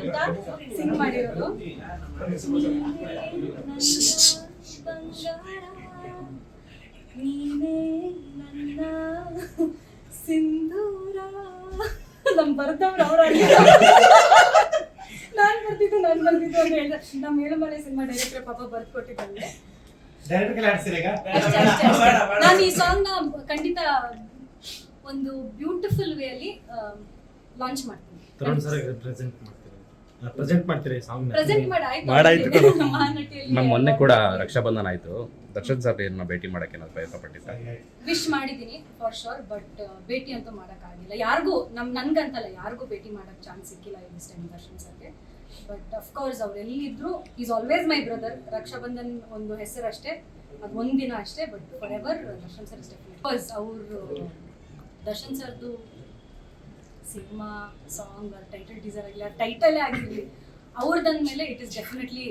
ಅಂತ ಸಿಂಗ್ ಮಾಡಿರೋದು. ನೀನೇ ನನ್ನ ಸಿಂಧೂರ ನಮ್ ಬರ್ದವ್ರು ಅವ್ರ ನಾನ್ ಬರ್ತಿದ್ದು ನಾನ್ ಬರ್ತಿದ್ದು ಅಂತ ಹೇಳ್ದ. ನಮ್ಮ ಏಳುಮಲೆ ಸಿನಿಮಾ ಡೈರೆಕ್ಟರ್ ಪಾಪ ಬರ್ದು ಕೊಟ್ಟಿದ್ದಂಗೆ. ನಾನು ಈ ಸಾಂಗ್ನ ಖಂಡಿತ ಒಂದು ಬ್ಯೂಟಿಫುಲ್ ವೇ ಅಲ್ಲಿ ಲಾಂಚ್ ಮಾಡ್ತೀನಿ. ತರುಣ್ ಸರ್ ಪ್ರೆಸೆಂಟ್ ಮಾಡ್ತೀರಾ? ಪ್ರೆಸೆಂಟ್ ಮಾಡ್ತೀರಾ ಈ ಸಾಂಗ್ ಪ್ರೆಸೆಂಟ್ ಮಾಡಿ ಆಯ್ತು. ಮಾಡಾಯ್ತು ಕಣೋ. ಮಹಾನಟಿಯಲ್ಲಿ ಮ್ಯಾಮ್ ಮೊನ್ನೆ ಕೂಡ ರಕ್ಷಾಬಂಧನ ಆಯ್ತು. ದರ್ಶನ್ ಸರ್ ಏನ ಭೇಟಿ ಮಾಡಕ್ಕೆ ಏನಾದ್ರು ಪ್ರಯತ್ನ ಪಟ್ಟಿದ್ದ ವಿಶ್ ಮಾಡಿದ್ದೀನಿ ಫಾರ್ ಶೋರ್ ಬಟ್ ಭೇಟಿ ಅಂತೂ ಮಾಡೋಕ್ಕಾಗಿಲ್ಲ. ಯಾರಿಗೂ ನಮ್ ನನ್ಗಂತಲ್ಲ ಯಾರಿಗೂ ಭೇಟಿ ಮಾಡಕ್ ಚಾನ್ಸ್ ಸಿಕ್ಕಿಲ್ಲ ಈ ಟೈಮ್ ದರ್ಶನ್ ಸರ್ಗೆ ಬಟ್ ಅಫ್ಕೋರ್ಸ್ ಅವ್ರು ಎಲ್ಲಿದ್ರು is always my brother Raksha Bandhan ಒಂದು ಹೆಸರು ಅಷ್ಟೇ ಅದು ಒಂದಿನ ಅಷ್ಟೇ but for ever Darshan sir is definite ಅವರು ದರ್ಶನ್ ಸರ್ದು ಸಿನಿಮಾ ಸಾಂಗ್ ಟೈಟಲ್ ಟೀಸರ್ ಆಗಲಿ ಆ ಟೈಟಲೇ ಆಗಿರಲಿ ಅವ್ರದಂದ ಮೇಲೆ it is definitely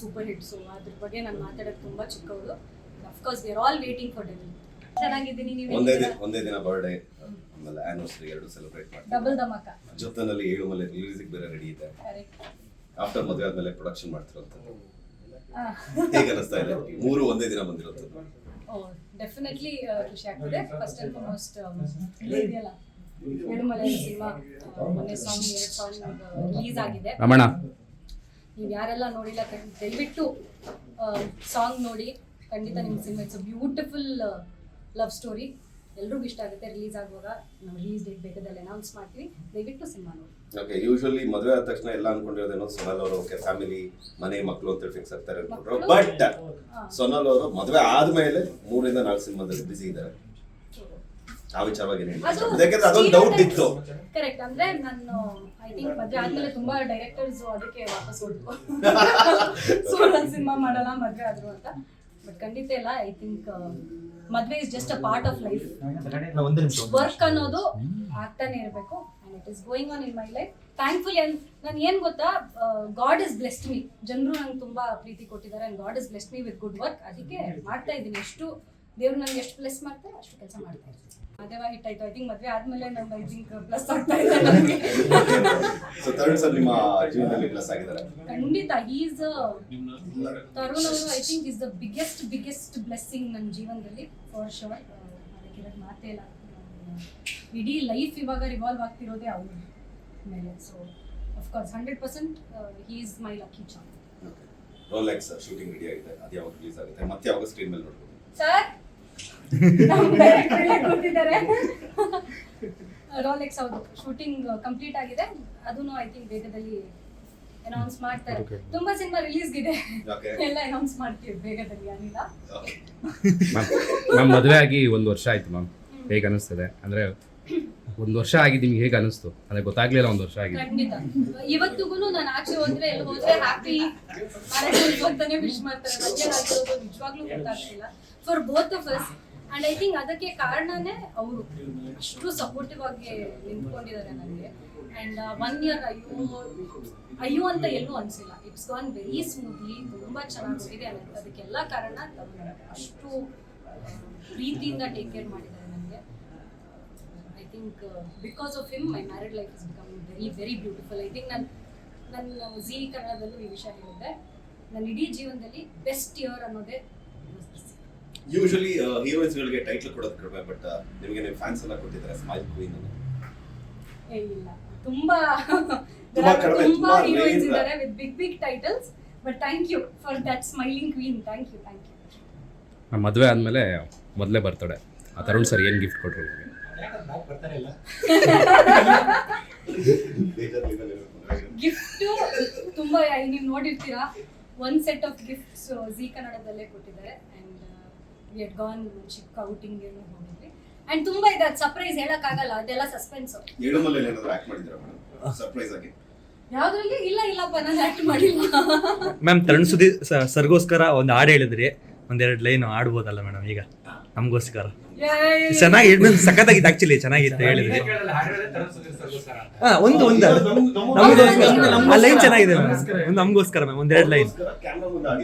super hit so ಅದ್ರ ಬಗ್ಗೆ ನಾನು ಮಾತಾಡೋದು ತುಂಬಾ ಚಿಕ್ಕವರು. Of course we're all waiting for Delhi ಚೆನ್ನಾಗಿದ್ದೀನಿ ನೀವು ಒಂದೇ ದಿನ ಒಂದೇ ದಿನ ಬರ್ಡೇ ಆಮೇಲೆ ಆನಿವರ್ಸರಿ ಎರಡು ಸೆಲೆಬ್ರೇಟ್ ಮಾಡಿ ಡಬಲ್ ಧಮಾಕ. ಜೊತೆನಲ್ಲಿ ಏಳು ಮಲೆ ರಿಲೀಸಿಗೆ ಬೇರೆ ರೆಡಿ ಇದೆ. ಕರೆಕ್ಟ್ ಆಫ್ಟರ್ ಮದುವೆ ಆದ್ಮೇಲೆ ಪ್ರೊಡಕ್ಷನ್ ಮಾಡ್ತಿರೋಂಥದ್ದು. ಹೇಗೆ ಅನಿಸ್ತಾ ಇದೆ? ಮೂರು ಒಂದೇ ದಿನ ಬಂದಿರೋದು. ಓ ಡೆಫಿನೆಟ್ಲಿ ಖುಷಿ ಆಗ್ತದೆ. ಫಸ್ಟ್ ಅಂಡ್ ಫಾರ್ಮೋಸ್ಟ್ ಇದೆಯಲ್ಲ? ಏಳುಮಲೆ ಸಿನಿಮಾ ಮೊನ್ನೆ ಸಾಂಗ್ ಎರಡು ಸಾಂಗ್ ರಿಲೀಸ್ ಆಗಿದೆ. ರಮಣ. ನೀವು ಯಾರೆಲ್ಲ ನೋಡಿಲ್ಲ ದಯವಿಟ್ಟು ಸಾಂಗ್ ನೋಡಿ. ಖಂಡಿತ ನಿಮ್ಮ cinema it's beautiful love story ಎಲ್ರಿಗೂ ಇಷ್ಟ ಆಗುತ್ತೆ ರಿಲೀಸ್ ಆಗುವಾಗ. ನಾವು ರಿಲೀಸ್ ಡೇಟ್ ಬೇಕಾದಲ್ಲಿ ಅನೌನ್ಸ್ ಮಾಡ್ತೀವಿ. ದಯವಿಟ್ಟು ಸಿನಿಮಾ ನೋಡಿ. ಓಕೆ ಯೂಶ್ವಲಿ ಮದುವೆ ಆದ ತಕ್ಷಣ ಎಲ್ಲ ಅನ್ಕೊಂಡಿರೋದೇನೋ ಸೊನಾಲ್ ಅವರು ಓಕೆ ಫ್ಯಾಮಿಲಿ ಮನೆ ಮಕ್ಕಳು ಅಂತ ಫಿಕ್ಸ್ ಆಗ್ತಾರೆ ಅನ್ಕೊಂಡ್ರು ಬಟ್ ಹಾ. ಸೊನಾಲ್ ಅವರು ಮದುವೆ ಆದ್ಮೇಲೆ ಮೂರಿಂದ ನಾಲ್ಕು ಸಿನಿಮಾದಲ್ಲಿ ಬಿಸಿ ಇದ್ದಾರೆ. ಆ ವಿಚಾರವಾಗಿ ಯಾಕಂದ್ರೆ ಅದೊಂದು ಡೌಟ್ ಇತ್ತು. ಕರೆಕ್ಟ್ ಅಂದ್ರೆ ನಾನು ಐ ಥಿಂಕ್ ಮದ್ವೆ ಆದ್ಮೇಲೆ ತುಂಬಾ ಡೈರೆಕ್ಟರ್ಸ್ ಅದಕ್ಕೆ ವಾಪಸ್ ಹೋದ್ರು ಸೊ ನಾನು ಸಿನಿಮಾ ಮಾಡಲ್ಲ ಮದ್ವೆ ಆದ್ರು ಅಂತ. ಬಟ್ ಖಂಡಿತ ಇಲ್ಲ ಐ ಥಿಂಕ್ ಮದ್ವೆ is just a part of life work ಅನ್ನೋದು ಆಗ್ತಾನೆ ಇರಬೇಕು. And it is going on in my life thankful ನಾನು ಏನು ಗೊತ್ತಾ ಗಾಡ್ ಇಸ್ ಬ್ಲೆಸ್ಡ್ ಮೀ ಜನರು ನಂಗೆ ತುಂಬಾ ಪ್ರೀತಿ ಕೊಟ್ಟಿದ್ದಾರೆ. And God is blessed me with good work ಅದಕ್ಕೆ ಮಾಡ್ತಾ ಇದ್ದೀನಿ. ಎಷ್ಟು ದೇವ್ರು ನಂಗೆ ಎಷ್ಟು ಪ್ಲಸ್ ಮಾಡ್ತಾರೆ ಅಷ್ಟು ಕೆಲಸ ಮಾಡ್ತಾ ಇರ್ತೀನಿ ಮದುವೆ ಹಿಟ್ ಆಯ್ತು. ಐ ಥಿಂಕ್ ಮದುವೆ ಆದ್ಮೇಲೆ ನನ್ನ ಐ ಥಿಂಕ್ ಪ್ಲಸ್ ಆಗ್ತಾ ಇದೆ ನನಗೆ. ಸೊ ಥರ್ಡ್ ನಿಮ್ಮ ಜೀವನದಲ್ಲಿ ಪ್ಲಸ್ ಆಗಿದ್ದಾರೆ. ಖಂಡಿತ ಈಸ್ ತರುಣ್ ಅವರು I think is the biggest biggest blessing ನನ್ನ ಜೀವನದಲ್ಲಿ ಫಾರ್ ಶೋರ್ ಅದಕ್ಕಿರೋದು ಮಾತೇ ಇಲ್ಲ. ಇಡೀ ಲೈಫ್ ಇವಾಗ ರಿವಾಲ್ವ್ ಆಗ್ತಿರೋದೇ ಅವ್ರ ಮೇಲೆ. So of course hundred percent he is my lucky charm Rolex shooting ready ಆಗಿದೆ. ಅದು ಯಾವಾಗ ರಿಲೀಸ್ ಆಗುತ್ತೆ? ಮತ್ತೆ ಯಾವಾಗ ಸ್ಕ್ರೀನ್ ಮೇಲೆ ನೋಡ್ಬೋದು? ಸರ್ ಕೂತಿದ್ದಾರೆ. ರೋಲೆಕ್ಸ್ ಹೌದು. ಶೂಟಿಂಗ್ ಕಂಪ್ಲೀಟ್ ಆಗಿದೆ. ಅದನ್ನು ಐ ಥಿಂಕ್ ಬೇಗದಲ್ಲಿ ಅನೌನ್ಸ್ ಮಾಡ್ತಾರೆ. ತುಂಬಾ ಸಿನಿಮಾ ರಿಲೀಸ್ ಇದೆ. ಎಲ್ಲ ಅನೌನ್ಸ್ ಮಾಡ್ತೀವಿ ಬೇಗದಲ್ಲಿ ಅನಿಲ. ಮ್ಯಾಮ್ ಮ್ಯಾಮ್ ಮದುವೆ ಆಗಿ ಒಂದು ವರ್ಷ ಆಯ್ತು ಮ್ಯಾಮ್ ಹೇಗೆ ಅನಿಸ್ತದೆ? ಅಂದ್ರೆ ಒಂದು ವರ್ಷ ಆಗಿದೆ ನಿಮ್ಗೆ ಹೇಗೆ ಅನಿಸ್ತು? ಅಂದ್ರೆ ಗೊತ್ತಾಗ್ಲಿಲ್ಲ ಒಂದು ವರ್ಷ ಆಗಿದೆ ಖಂಡಿತ. ಇವತ್ತಿಗೂ ನಾನು ಆಚೆ ಹೋದ್ರೆ ಎಲ್ಲಿ ಹೋದ್ರೆ ಹ್ಯಾಪಿ ಅಂತಾನೆ ವಿಶ್ ಮಾಡ್ತಾರೆ. ನಿಜವಾಗ್ಲೂ ಗೊತ್ತಾಗ್ತಿಲ್ಲ. For both of us and I think ಅದಕ್ಕೆ ಕಾರಣನೇ ಅವರು ಅಷ್ಟು ಸಪೋರ್ಟಿವ್ ಆಗಿ ನಿಂತ್ಕೊಂಡಿದ್ದಾರೆ ನನಗೆ. ಅಂಡ್ ಒನ್ ಇಯರ್ ಅಯ್ಯೋ ಅಯ್ಯೋ ಅಂತ ಎಲ್ಲೂ ಅನಿಸಿಲ್ಲ. ಇಟ್ಸ್ ಗಾನ್ ವೆರಿ ಸ್ಮೂತ್ಲಿ ತುಂಬ ಚೆನ್ನಾಗಿ ಅನ್ನೋದು. ಅದಕ್ಕೆಲ್ಲ ಕಾರಣ. ಅಷ್ಟು ಪ್ರೀತಿಯಿಂದ ಟೇಕ್ ಕೇರ್ ಮಾಡಿದ್ದಾರೆ ನನಗೆ. I think because of him my married life is become very very beautiful I think ನನ್ನ ನನ್ನ ಜಿ ಕನ್ನಡದಲ್ಲೂ ಈ ವಿಷಯ ಹೇಳಿದ್ದೆ ನನ್ನ ಇಡೀ ಜೀವನದಲ್ಲಿ ಬೆಸ್ಟ್ ಇಯರ್ ಅನ್ನೋದೇ ಯೂಶಲಿ ಹೀರೋಯಿನ್ಸ್ ಗಳಿಗೆ ಟೈಟ್ಲ್ ಕೊಡೋದು ಕಡಿಮೆ ಬಟ್ ನಿಮಗೆ ನಿಮ್ಮ ಫ್ಯಾನ್ಸ್ ಎಲ್ಲ ಕೊಟ್ಟಿದ್ದಾರೆ ಸ್ಮೈಲ್ ಕ್ವೀನ್ ಏ ಇಲ್ಲ. ತುಂಬಾ ತುಂಬಾ ಕಡಿಮೆ, ತುಂಬಾ ತುಂಬಾ ಹೀರೋಯಿನ್ಸ್ rare. ಇದ್ದಾರೆ with big big titles but thank you for that smiling queen thank you thank you ನಮ್ಮ ಮದುವೆ ಆದಮೇಲೆ ಮೊದಲೇ ಬರ್ತಡೆ. ಆ ತರುಣ್ ಸರ್ ಏನು ಗಿಫ್ಟ್ ಕೊಟ್ರು ನಿಮಗೆ? ಗಿಫ್ಟು ಇಲ್ಲ ಗಿಫ್ಟ್ ತುಂಬಾ ನೀವು ನೋಡಿರ್ತೀರಾ ಒನ್ ಸೆಟ್ ಆಫ್ ಗಿಫ್ಟ್ಸ್ ಜಿ ಕನ್ನಡದಲ್ಲೇ ಕೊಟ್ಟಿದ್ದಾರೆ. ಗಾನ್ ಚಿಕ್ಕ ಔಟಿಂಗ್ ಏನೋ ಹೋಗಿದ್ವಿ. ಅಂಡ್ ತುಂಬಾ ಇದೆ ಅದು ಸರ್ಪ್ರೈಸ್ ಹೇಳಕ್ಕಾಗಲ್ಲ ಅದೆಲ್ಲ ಸಸ್ಪೆನ್ಸ್ ಏಳು ಮಲೆ ಏನಾದ್ರು ಆಕ್ಟ್ ಮಾಡಿದ್ದೀರಾ ಮೇಡಮ್ ಸರ್ಪ್ರೈಸ್ ಆಗಿ. ಯಾವ್ದ್ರಲ್ಲಿ ಇಲ್ಲ ಇಲ್ಲಪ್ಪ ನಾನು ಆಕ್ಟ್ ಮಾಡಿಲ್ಲ. ಮ್ಯಾಮ್ ತರುಣ್ ಸುದಿ ಸ- ಸರ್ಗೋಸ್ಕರ ಒಂದು ಹಾಡು ಹೇಳಿದ್ರಿ. ಒಂದೆರಡು ಲೈನ್ ಆಡ್ಬೋದಲ್ಲ ಮೇಡಮ್ ಈಗ ನಮಗೋಸ್ಕರ. ಚೆನ್ನಾಗಿ ಸಖತ್ತಾಗಿತ್ತು ಆಕ್ಚುಲಿ ಚೆನ್ನಾಗಿತ್ತು ಹೇಳಿದ್ರಿ. ಹಾ ಒಂದು ಒಂದು. ನಮಗೋಸ್ಕರ. ಲೈನ್ ಚೆನ್ನಾಗಿದೆ ಮ್ಯಾಮ್ ಒಂದು ನಮಗೋಸ್ಕರ ಮ್ಯಾಮ್ ಒಂದೆರಡು ಲೈನ್.